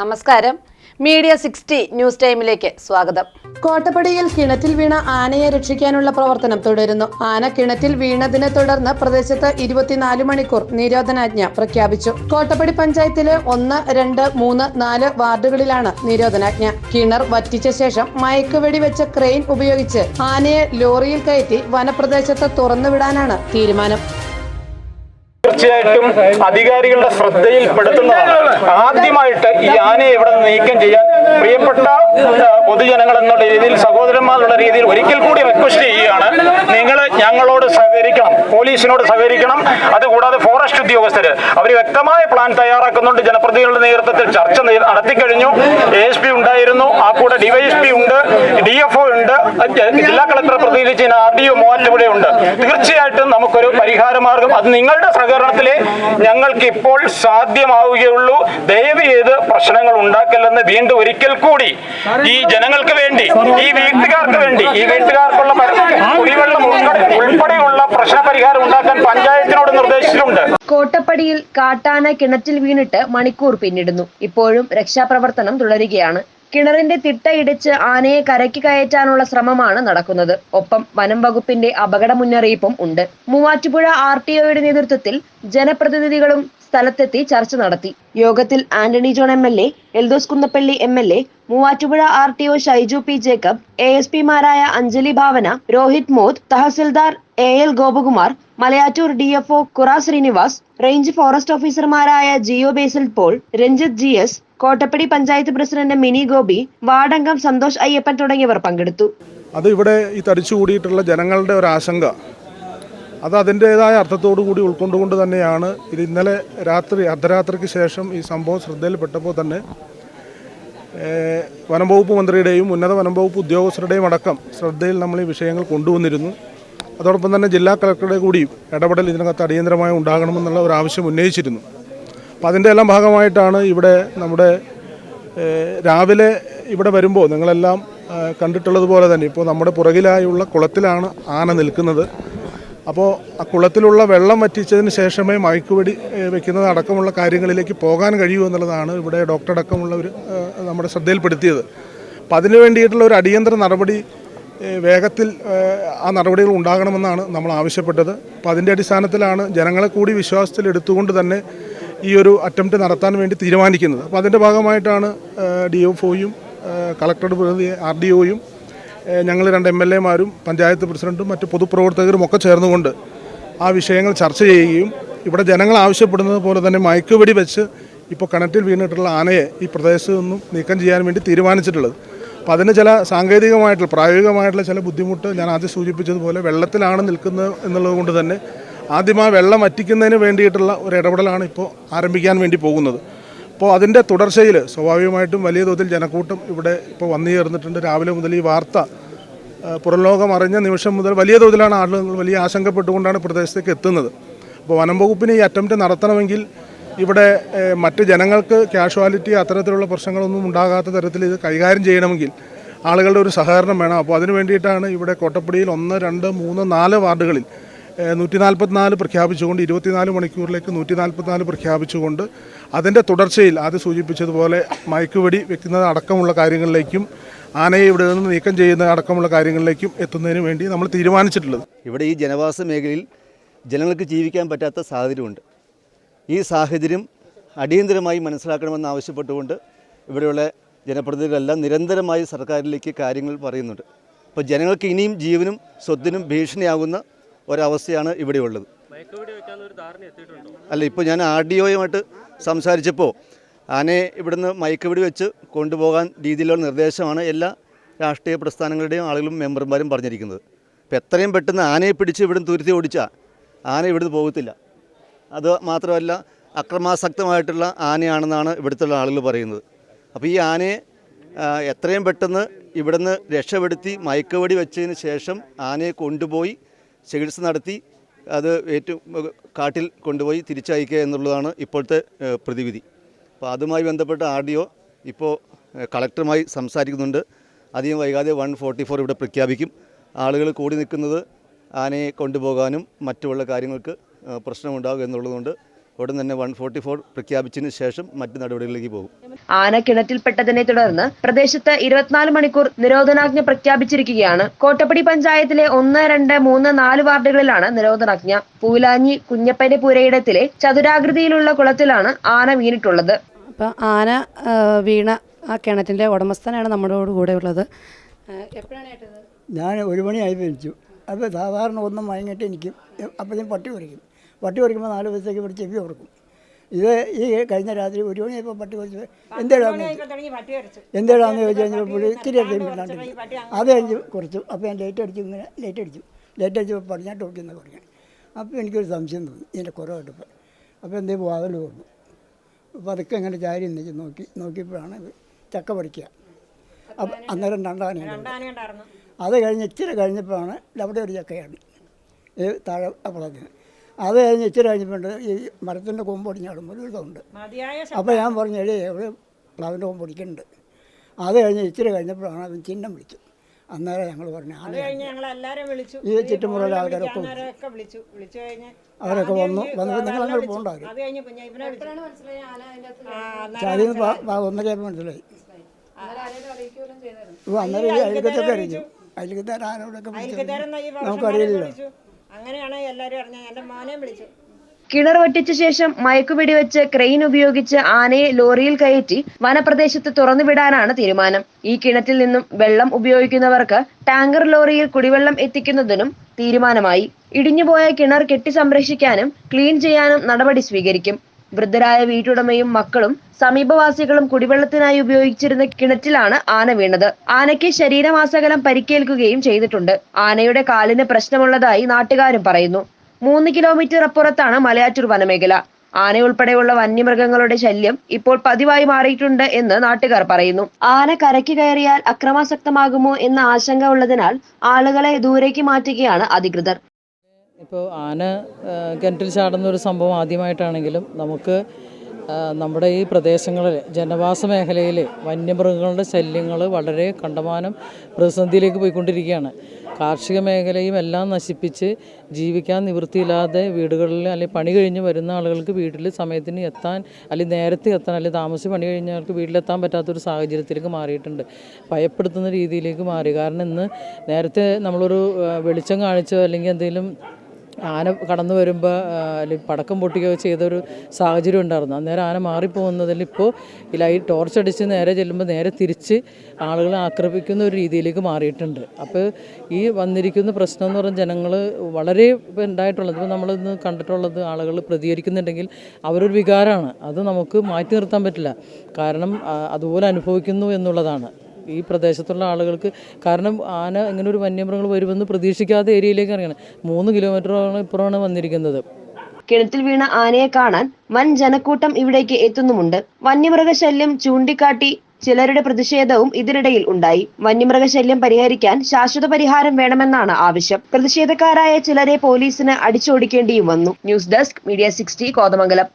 നമസ്കാരം. Media sixty news ടൈമിലേക്ക് സ്വാഗതം. കോട്ടപ്പടിയിൽ കിണറ്റിൽ വീണ ആനയെ രക്ഷിക്കാനുള്ള പ്രവർത്തനം തുടരുന്നു. ആന കിണറ്റിൽ വീണതിനെ തുടർന്ന് പ്രദേശത്ത് ഇരുപത്തിനാല് മണിക്കൂർ നിരോധനാജ്ഞ പ്രഖ്യാപിച്ചു. കോട്ടപ്പടി പഞ്ചായത്തിലെ ഒന്ന് രണ്ട് മൂന്ന് നാല് വാർഡുകളിലാണ് നിരോധനാജ്ഞ. കിണർ വറ്റിച്ച ശേഷം മയക്കുവെടി വെച്ച ക്രെയിൻ ഉപയോഗിച്ച് ആനയെ ലോറിയിൽ കയറ്റി വനപ്രദേശത്ത് തുറന്നുവിടാനാണ് തീരുമാനം. തീർച്ചയായിട്ടും അധികാരികളുടെ ശ്രദ്ധയിൽപ്പെടുത്തുന്നതാണ്. ആദ്യമായിട്ട് ഈ ആനയെ ഇവിടെ നീക്കം ചെയ്യാൻ പ്രിയപ്പെട്ട പൊതുജനങ്ങൾ എന്നുള്ള രീതിയിൽ സഹോദരന്മാരുടെ രീതിയിൽ ഒരിക്കൽ കൂടി റിക്വസ്റ്റ് ചെയ്യുകയാണ്. നിങ്ങൾ ഞങ്ങളോട് സഹകരിക്കണം പോലീസിനോട് സഹകരിക്കണം. അതുകൂടാതെ ഫോറസ്റ്റ് ഉദ്യോഗസ്ഥർ അവർ വ്യക്തമായ പ്ലാൻ തയ്യാറാക്കുന്നുണ്ട്. ജനപ്രതിനിധികളുടെ നേതൃത്വത്തിൽ ചർച്ച നടത്തി നടത്തിക്കഴിഞ്ഞു എ എസ് പി ഉണ്ടായിരുന്നു. ആ കൂടെ ഡിവൈഎസ്പി ഉണ്ട് ഡി എഫ് ഒ ഉണ്ട് ജില്ലാ കളക്ടറെ പ്രതിനിധിച്ച് ആർ ഡി ഒ മൂവാറ്റുപുഴ ഉണ്ട്. തീർച്ചയായിട്ടും നമുക്കൊരു പരിഹാരമാർഗം അത് നിങ്ങളുടെ സഹകരണത്തിലെ ഞങ്ങൾക്ക് ഇപ്പോൾ സാധ്യമാവുകയുള്ളൂ. ദയവ് ചെയ്ത് പ്രശ്നങ്ങൾ ഉണ്ടാക്കില്ലെന്ന് വീണ്ടും ഒരിക്കൽ കൂടി ഈ ജനങ്ങൾക്ക് വേണ്ടി ഈ വീട്ടുകാർക്ക് വേണ്ടി ഈ വീട്ടുകാർക്കുള്ള കുടിവെള്ളം ഉൾപ്പെടെയുള്ള പ്രശ്ന പരിഹാരം ഉണ്ടാക്കാൻ പഞ്ചായത്തിനോട് നിർദ്ദേശിച്ചിട്ടുണ്ട്. കോട്ടപ്പടിയിൽ കാട്ടാന കിണറ്റിൽ വീണിട്ട് മണിക്കൂർ പിന്നിടുന്നു. ഇപ്പോഴും രക്ഷാപ്രവർത്തനം തുടരുകയാണ്. കിണറിന്റെ തിട്ട ഇടിച്ച് ആനയെ കരയ്ക്ക് കയറ്റാനുള്ള ശ്രമമാണ് നടക്കുന്നത്. ഒപ്പം വനം വകുപ്പിന്റെ അപകട മുന്നറിയിപ്പും ഉണ്ട്. മൂവാറ്റുപുഴ ആർ ടി ഒയുടെ നേതൃത്വത്തിൽ ജനപ്രതിനിധികളും സ്ഥലത്തെത്തി ചർച്ച നടത്തി. യോഗത്തിൽ Antony John M L A Eldhose Kunnappilly M L A Muvattupuzha R T O Shaiju P Jacob A S പിമാരായ Anjali Bhavana Rohit Mod tahsildar A L Gopakumar Malayattoor D F O Kura Srinivas range forest ഓഫീസർമാരായ Jio Basil Paul Ranjith G S Kottappady panchayat president Mini Gopi വാർഡംഗം Santhosh Ayyappan തുടങ്ങിയവർ പങ്കെടുത്തു. അത് ഇവിടെ ഈ തടിച്ചുകൂടിയിട്ടുള്ള ജനങ്ങളുടെ ഒരു ആശങ്ക. അത് അതിന്റേതായ അർത്ഥത്തോടു കൂടി ഉൾക്കൊണ്ടുകൊണ്ട് തന്നെയാണ് ഇത് ഇന്നലെ രാത്രി അർദ്ധരാത്രിക്ക് ശേഷം ഈ സംഭവം ശ്രദ്ധയിൽപ്പെട്ടപ്പോൾ തന്നെ വനംവകുപ്പ് വനം വകുപ്പ് മന്ത്രിയുടെയും ഉന്നത വനംവകുപ്പ് ഉദ്യോഗസ്ഥരുടെയും അടക്കം ശ്രദ്ധയിൽ നമ്മൾ ഈ വിഷയങ്ങൾ കൊണ്ടുവന്നിരുന്നു. അതോടൊപ്പം തന്നെ ജില്ലാ കളക്ടറുടെ കൂടിയും ഇടപെടൽ ഇതിനകത്ത് അടിയന്തരമായി ഉണ്ടാകണമെന്നുള്ള ഒരു ആവശ്യം ഉന്നയിച്ചിരുന്നു. അപ്പം അതിന്റെ എല്ലാം ഭാഗമായിട്ടാണ് ഇവിടെ നമ്മുടെ രാവിലെ ഇവിടെ വരുമ്പോൾ നിങ്ങളെല്ലാം കണ്ടിട്ടുള്ളതുപോലെ തന്നെ ഇപ്പോൾ നമ്മുടെ പുറകിലായുള്ള കുളത്തിലാണ് ആന നിൽക്കുന്നത്. അപ്പോൾ ആ കുളത്തിലുള്ള വെള്ളം വറ്റിച്ചതിന് ശേഷമേ മയക്കുവെടി ഏഹ്, വെക്കുന്നത് അടക്കമുള്ള കാര്യങ്ങളിലേക്ക് പോകാൻ കഴിയൂ എന്നുള്ളതാണ് ഇവിടെ ഡോക്ടർ അടക്കമുള്ള ഒരു നമ്മുടെ ശ്രദ്ധയിൽപ്പെടുത്തിയത്. അപ്പം അതിന് വേണ്ടിയിട്ടുള്ള ഒരു അടിയന്തര നടപടി വേഗത്തിൽ ആ നടപടികൾ ഉണ്ടാകണമെന്നാണ് നമ്മൾ ആവശ്യപ്പെട്ടത്. അപ്പോൾ അതിന്റെ അടിസ്ഥാനത്തിലാണ് ജനങ്ങളെ കൂടി വിശ്വാസത്തിൽ എടുത്തുകൊണ്ട് തന്നെ ഈ ഒരു അറ്റംപ്റ്റ് നടത്താൻ വേണ്ടി തീരുമാനിക്കുന്നത്. അപ്പോൾ അതിന്റെ ഭാഗമായിട്ടാണ് ഡി എഫ് ഒയും കളക്ടറുടെ പ്രതിനിധി ആർ ഡി ഒയും ഞങ്ങൾ രണ്ട് എം എൽ എമാരും പഞ്ചായത്ത് പ്രസിഡന്റും മറ്റ് പൊതുപ്രവർത്തകരും ഒക്കെ ചേർന്നുകൊണ്ട് ആ വിഷയങ്ങൾ ചർച്ച ചെയ്യുകയും ഇവിടെ ജനങ്ങൾ ആവശ്യപ്പെടുന്നത് പോലെ തന്നെ മയക്കുവെടി വെച്ച് ഇപ്പോൾ കിണറ്റിൽ വീണിട്ടുള്ള ആനയെ ഈ പ്രദേശത്ത് നിന്നും നീക്കം ചെയ്യാൻ വേണ്ടി തീരുമാനിച്ചിട്ടുള്ളത്. അപ്പോൾ അതിന് ചില സാങ്കേതികമായിട്ടുള്ള പ്രായോഗികമായിട്ടുള്ള ചില ബുദ്ധിമുട്ട് ഞാൻ ആദ്യം സൂചിപ്പിച്ചതുപോലെ വെള്ളത്തിലാണ് നിൽക്കുന്നത് എന്നുള്ളത് കൊണ്ട് തന്നെ ആദ്യം ആ വെള്ളം വറ്റിക്കുന്നതിന് വേണ്ടിയിട്ടുള്ള ഒരു ഇടപെടലാണ് ഇപ്പോൾ ആരംഭിക്കാൻ വേണ്ടി പോകുന്നത്. അപ്പോൾ അതിന്റെ തുടർച്ചയിൽ സ്വാഭാവികമായിട്ടും വലിയ തോതിൽ ജനക്കൂട്ടം ഇവിടെ ഇപ്പോൾ വന്നു ചേർന്നിട്ടുണ്ട്. രാവിലെ മുതൽ ഈ വാർത്ത ആ, പുറം ലോകം അറിഞ്ഞ നിമിഷം മുതൽ വലിയ തോതിലാണ് ആളുകൾ വലിയ ആശങ്കപ്പെട്ടുകൊണ്ടാണ് പ്രദേശത്തേക്ക് എത്തുന്നത്. അപ്പോൾ വനം വകുപ്പിന് ഈ അറ്റംപ്റ്റ് നടത്തണമെങ്കിൽ ഇവിടെ മറ്റ് ജനങ്ങൾക്ക് കാഷ്വാലിറ്റി അത്തരത്തിലുള്ള പ്രശ്നങ്ങളൊന്നും ഉണ്ടാകാത്ത തരത്തിൽ ഇത് കൈകാര്യം ചെയ്യണമെങ്കിൽ ആളുകളുടെ ഒരു സഹകരണം വേണം. അപ്പോൾ അതിന് വേണ്ടിയിട്ടാണ് ഇവിടെ കോട്ടപ്പടിയിൽ ഒന്ന് രണ്ട് മൂന്ന് നാല് വാർഡുകളിൽ നൂറ്റി നാൽപ്പത്തിനാല് പ്രഖ്യാപിച്ചുകൊണ്ട് ഇരുപത്തിനാല് മണിക്കൂറിലേക്ക് നൂറ്റി നാൽപ്പത്തിനാല് പ്രഖ്യാപിച്ചുകൊണ്ട് അതിന്റെ തുടർച്ചയിൽ ആദ്യം സൂചിപ്പിച്ചതുപോലെ മയക്കുവെടി വെക്കുന്നത് അടക്കമുള്ള കാര്യങ്ങളിലേക്കും ആനയെ ഇവിടെ നിന്ന് നീക്കം ചെയ്യുന്ന അടക്കമുള്ള കാര്യങ്ങളിലേക്കും എത്തുന്നതിന് വേണ്ടി നമ്മൾ തീരുമാനിച്ചിട്ടുള്ളത്. ഇവിടെ ഈ ജനവാസ മേഖലയിൽ ജനങ്ങൾക്ക് ജീവിക്കാൻ പറ്റാത്ത സാഹചര്യമുണ്ട്. ഈ സാഹചര്യം അടിയന്തരമായി മനസ്സിലാക്കണമെന്ന് ആവശ്യപ്പെട്ടുകൊണ്ട് ഇവിടെയുള്ള ജനപ്രതിനിധികളെല്ലാം നിരന്തരമായി സർക്കാരിലേക്ക് കാര്യങ്ങൾ പറയുന്നുണ്ട്. അപ്പോൾ ജനങ്ങൾക്ക് ഇനിയും ജീവനും സ്വത്തിനും ഭീഷണിയാകുന്ന ഒരവസ്ഥയാണ് ഇവിടെ ഉള്ളത്. അല്ല ഇപ്പോൾ ഞാൻ ആർ ഡി ഒയുമായിട്ട് സംസാരിച്ചപ്പോൾ ആനയെ ഇവിടുന്ന് മയക്കുവെടി വെച്ച് കൊണ്ടുപോകാൻ രീതിയിലുള്ള നിർദ്ദേശമാണ് എല്ലാ രാഷ്ട്രീയ പ്രസ്ഥാനങ്ങളുടെയും ആളുകളും മെമ്പർമാരും പറഞ്ഞിരിക്കുന്നത്. അപ്പോൾ എത്രയും പെട്ടെന്ന് ആനയെ പിടിച്ച് ഇവിടുന്ന് തുരുത്തി ഓടിച്ചാൽ ആന ഇവിടുന്ന് പോകത്തില്ല. അത് മാത്രമല്ല അക്രമാസക്തമായിട്ടുള്ള ആനയാണെന്നാണ് ഇവിടുത്തെ ആളുകൾ പറയുന്നത്. അപ്പോൾ ഈ ആനയെ എത്രയും പെട്ടെന്ന് ഇവിടുന്ന് രക്ഷപ്പെടുത്തി മയക്കുവടി വെച്ചതിന് ശേഷം ആനയെ കൊണ്ടുപോയി ചികിത്സ നടത്തി അത് ഏറ്റവും കാട്ടിൽ കൊണ്ടുപോയി തിരിച്ചയക്കുക എന്നുള്ളതാണ് ഇപ്പോഴത്തെ പ്രതിവിധി. അപ്പോൾ അതുമായി ബന്ധപ്പെട്ട ആർ ഡി ഒ ഇപ്പോൾ കളക്ടറുമായി സംസാരിക്കുന്നുണ്ട്. അധികം വൈകാതെ വൺ ഫോർട്ടി ഫോർ ഇവിടെ പ്രഖ്യാപിക്കും. ആളുകൾ കൂടി നിൽക്കുന്നത് ആനയെ കൊണ്ടുപോകാനും മറ്റുള്ള കാര്യങ്ങൾക്ക് പ്രശ്നമുണ്ടാകും എന്നുള്ളതുകൊണ്ട് ഉടൻ തന്നെ വൺ ഫോർട്ടി ഫോർ പ്രഖ്യാപിച്ചതിന് ശേഷം മറ്റു നടപടികളിലേക്ക് പോകും. ആന കിണറ്റിൽപ്പെട്ടതിനെ തുടർന്ന് പ്രദേശത്ത് ഇരുപത്തിനാല് മണിക്കൂർ നിരോധനാജ്ഞ പ്രഖ്യാപിച്ചിരിക്കുകയാണ്. കോട്ടപ്പടി പഞ്ചായത്തിലെ ഒന്ന് രണ്ട് മൂന്ന് നാല് വാർഡുകളിലാണ് നിരോധനാജ്ഞ. പൂലാഞ്ഞി കുഞ്ഞപ്പന്റെ പുരയിടത്തിലെ ചതുരാകൃതിയിലുള്ള കുളത്തിലാണ് ആന വീണിട്ടുള്ളത്. അപ്പോൾ ആന വീണ ആ കിണറ്റിന്റെ ഉടമസ്ഥനാണ് നമ്മുടെ കൂടെ ഉള്ളത്. എപ്പോഴാണ് ഞാൻ ഒരു മണിയായി വിളിച്ചു. അപ്പോൾ സാധാരണ ഒന്നും മയങ്ങിട്ട് എനിക്ക് അപ്പോൾ ഞാൻ പട്ടി കുറിക്കും പട്ടി കുറിക്കുമ്പോൾ നാല് ദിവസത്തേക്ക് ഇവിടെ ചെവി ഉറക്കും ഇത് ഈ കഴിഞ്ഞ രാത്രി ഒരു മണിയായപ്പോൾ പട്ടി കുറിച്ച് എന്തേടാന്ന് എന്തേടാന്ന് ചോദിച്ചു കഴിഞ്ഞപ്പോൾ പുള്ളി ഇത്തിരി അധികം മിണ്ടാണ്ടിരുന്നു അത് കഴിഞ്ഞ് കുറച്ചു. അപ്പോൾ ഞാൻ ലൈറ്റ് അടിച്ചു ഇങ്ങനെ ലൈറ്റ് അടിച്ചു. ലൈറ്റ് അടിച്ചപ്പോൾ പടിഞ്ഞാട്ട് ഓടിക്കുന്ന പറഞ്ഞു. അപ്പോൾ എനിക്കൊരു സംശയം തോന്നി. ഇതിന്റെ കുറവായിട്ടപ്പോൾ അപ്പോൾ എന്തേ വാതിൽ കൊടുക്കും അപ്പോൾ അതൊക്കെ ഇങ്ങനെ ചാരി നിന്നിച്ച് നോക്കി നോക്കിയപ്പോഴാണ് ചക്ക പഠിക്കുക അപ്പം അന്നേരം രണ്ടാനയുണ്ട് അത് കഴിഞ്ഞ് ഇച്ചിരി കഴിഞ്ഞപ്പോഴാണ് അവിടെ ഒരു ചക്കയാണ് ഈ താഴെ അപ്പുറത്തിന് അത് കഴിഞ്ഞ് ഇച്ചിരി കഴിഞ്ഞപ്പോൾ ഈ മരത്തിന്റെ കൊമ്പ് ഒടിഞ്ഞാടുമ്പോൾ ഒരു ഇതുണ്ട്. അപ്പോൾ ഞാൻ പറഞ്ഞു എടേ എവിടെ പ്ലാവിന്റെ കൊമ്പ് ഒടിക്കുന്നുണ്ട് അത് കഴിഞ്ഞ് ഇച്ചിരി കഴിഞ്ഞപ്പോഴാണ് അവൻ ചിഹ്നം വിളിച്ചു. അന്നേരം ഞങ്ങൾ പറഞ്ഞു ആ കഴിഞ്ഞ് ഞങ്ങൾ വിളിച്ചു. ഈ ചുറ്റുമുള്ള ആൾക്കാരൊക്കെ വിളിച്ചു. അവരൊക്കെ വിളിച്ചു. വിളിച്ചു കഴിഞ്ഞ് അവരൊക്കെ ആദ്യം വന്നു. വന്നപ്പോൾ നിങ്ങൾ അങ്ങോട്ട്. പോകണ്ടാവും അത് ഒന്നര മനസ്സിലായി അന്നേരം ഈ അയൽക്കത്തൊക്കെ അറിയിച്ചു അയൽക്കത്തേർ ആരോടൊക്കെ അങ്ങനെയാണ് എല്ലാവരും അറിഞ്ഞത്. മോനെയും വിളിച്ചു. കിണർ വെട്ടിച്ച ശേഷം മയക്കുപിടി വെച്ച് ക്രെയിൻ ഉപയോഗിച്ച് ആനയെ ലോറിയിൽ കയറ്റി വനപ്രദേശത്ത് തുറന്നുവിടാനാണ് തീരുമാനം. ഈ കിണറ്റിൽ നിന്നും വെള്ളം ഉപയോഗിക്കുന്നവർക്ക് ടാങ്കർ ലോറിയിൽ കുടിവെള്ളം എത്തിക്കുന്നതിനും തീരുമാനമായി. ഇടിഞ്ഞുപോയ കിണർ കെട്ടി സംരക്ഷിക്കാനും ക്ലീൻ ചെയ്യാനും നടപടി സ്വീകരിക്കും. വൃദ്ധരായ വീട്ടുടമയും മക്കളും സമീപവാസികളും കുടിവെള്ളത്തിനായി ഉപയോഗിച്ചിരുന്ന കിണറ്റിലാണ് ആന വീണത്. ആനയ്ക്ക് ശരീരമാസകലം പരിക്കേൽക്കുകയും ചെയ്തിട്ടുണ്ട്. ആനയുടെ കാലിന് പ്രശ്നമുള്ളതായി നാട്ടുകാരും പറയുന്നു. മൂന്ന് കിലോമീറ്റർ അപ്പുറത്താണ് മലയാറ്റൂർ വനമേഖല. ആനയുൾപ്പെടെയുള്ള വന്യമൃഗങ്ങളുടെ ശല്യം ഇപ്പോൾ പതിവായി മാറിയിട്ടുണ്ട് എന്ന് നാട്ടുകാർ പറയുന്നു. ആന കരയ്ക്ക് കയറിയാൽ അക്രമാസക്തമാകുമോ എന്ന ആശങ്ക ഉള്ളതിനാൽ ആളുകളെ ദൂരേക്ക് മാറ്റുകയാണ് അധികൃതർ. ഇപ്പോൾ ആന കിണറ്റിൽ ചാടുന്ന ഒരു സംഭവം ആദ്യമായിട്ടാണെങ്കിലും നമുക്ക് നമ്മുടെ ഈ പ്രദേശങ്ങളിൽ ജനവാസ മേഖലയിൽ വന്യമൃഗങ്ങളുടെ ശല്യങ്ങൾ വളരെ കണ്ടമാനം പ്രതിസന്ധിയിലേക്ക് പോയിക്കൊണ്ടിരിക്കുകയാണ്. കാർഷിക മേഖലയും എല്ലാം നശിപ്പിച്ച് ജീവിക്കാൻ നിവൃത്തിയില്ലാതെ വീടുകളിൽ അല്ലെങ്കിൽ പണി കഴിഞ്ഞ് വരുന്ന ആളുകൾക്ക് വീട്ടിൽ സമയത്തിന് എത്താൻ അല്ലെങ്കിൽ നേരത്തെ എത്താൻ അല്ലെങ്കിൽ താമസിച്ച് പണി കഴിഞ്ഞവർക്ക് വീട്ടിലെത്താൻ പറ്റാത്തൊരു സാഹചര്യത്തിലേക്ക് മാറിയിട്ടുണ്ട്. ഭയപ്പെടുത്തുന്ന രീതിയിലേക്ക് മാറി. കാരണം ഇന്ന് നേരത്തെ നമ്മളൊരു വെളിച്ചം കാണിച്ചോ അല്ലെങ്കിൽ എന്തെങ്കിലും ആന കടന്നു വരുമ്പോൾ അല്ലെങ്കിൽ പടക്കം പൊട്ടിക്കുകയോ ചെയ്തൊരു സാഹചര്യം ഉണ്ടായിരുന്നു. അന്നേരം ആന മാറിപ്പോകുന്നതിൽ ഇപ്പോൾ ഈ ടോർച്ച് അടിച്ച് നേരെ ചെല്ലുമ്പോൾ നേരെ തിരിച്ച് ആളുകളെ ആക്രമിക്കുന്ന ഒരു രീതിയിലേക്ക് മാറിയിട്ടുണ്ട്. അപ്പോൾ ഈ വന്നിരിക്കുന്ന പ്രശ്നം എന്ന് പറഞ്ഞാൽ ജനങ്ങൾ വളരെ ഇപ്പോൾ ഉണ്ടായിട്ടുള്ളത് ഇപ്പോൾ നമ്മളിന്ന് കണ്ടിട്ടുള്ളത് ആളുകൾ പ്രതികരിക്കുന്നുണ്ടെങ്കിൽ അവരൊരു വികാരമാണ് അത് നമുക്ക് മാറ്റി നിർത്താൻ പറ്റില്ല. കാരണം അതുപോലെ അനുഭവിക്കുന്നു എന്നുള്ളതാണ്. ഈ പ്രദേശത്തുള്ള ആളുകൾക്ക് കാരണം ആന ഇങ്ങനെ ഒരു വന്യമൃഗങ്ങൾ വരുമെന്ന് പ്രതീക്ഷിക്കാത്ത ഏരിയയിലേക്ക് ഇറങ്ങണം മൂന്ന് കിലോമീറ്ററോളം ഇപ്പുറമാണ് വന്നിരിക്കുന്നത്. കിണറ്റിൽ വീണ ആനയെ കാണാൻ വൻ ജനക്കൂട്ടം ഇവിടേക്ക് എത്തുന്നുമുണ്ട്. വന്യമൃഗശല്യം ചൂണ്ടിക്കാട്ടി ചിലരുടെ പ്രതിഷേധവും ഇതിനിടയിൽ ഉണ്ടായി. വന്യമൃഗശല്യം പരിഹരിക്കാൻ ശാശ്വത പരിഹാരം വേണമെന്നാണ് ആവശ്യം. പ്രതിഷേധക്കാരായ ചിലരെ പോലീസിന് അടിച്ചോടിക്കേണ്ടിയും വന്നു. News desk media sixty Kothamangalam.